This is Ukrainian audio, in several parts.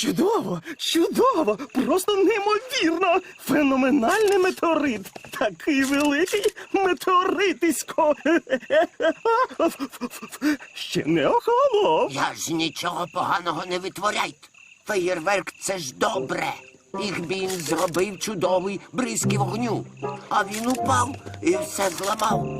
Чудово, чудово, просто неймовірно. Феноменальний метеорит. Такий великий метеоритисько. Ще не охолонув. Я ж нічого поганого не витворяйте. Феєрверк це ж добре. Їх він зробив чудовий бризки вогню. А він упав і все зламав.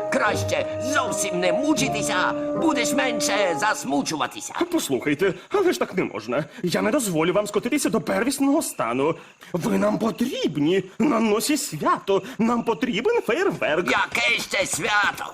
Краще зовсім не мучитися, будеш менше засмучуватися. Послухайте, але ж так не можна. Я не дозволю вам скотитися до первісного стану. Ви нам потрібні на носі свято. Нам потрібен фейерверк. Яке ще свято?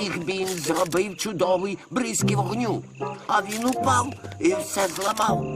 Їх він зробив чудовий бризки вогню, а він упав і все зламав.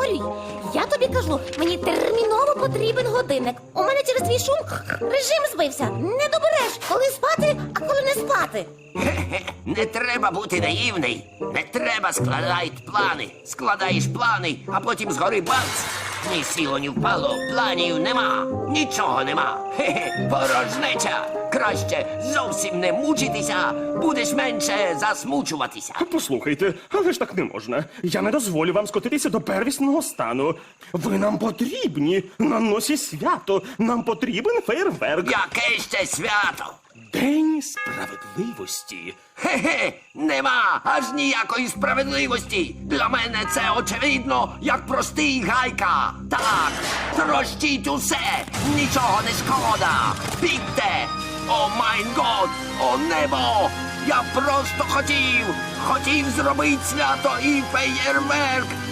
заговорюй. Я тобі кажу, мені терміново потрібен годинник. У мене через твій шум режим збився. Не добереш, коли спати, а коли не спати. Не треба бути наївний. Не треба складати плани. Складаєш плани, а потім згори бац. Ні сіло, ні впало, планів нема, нічого нема. Хе-хе, порожнеча. Краще зовсім не мучитися, будеш менше засмучуватися. Послухайте, але ж так не можна. Я не дозволю вам скотитися до первісного стану. Ви нам потрібні на носі свято. Нам потрібен фейерверк. Яке ще свято? День справедливості. Хе-хе, нема аж ніякої справедливості. Для мене це очевидно, як простий гайка. Так, трощіть усе, нічого не шкода. Бігте! О майн год, о небо! Я просто хотів, хотів зробити свято і феєрверк.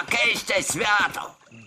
Яке ще свято?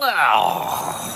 Oh.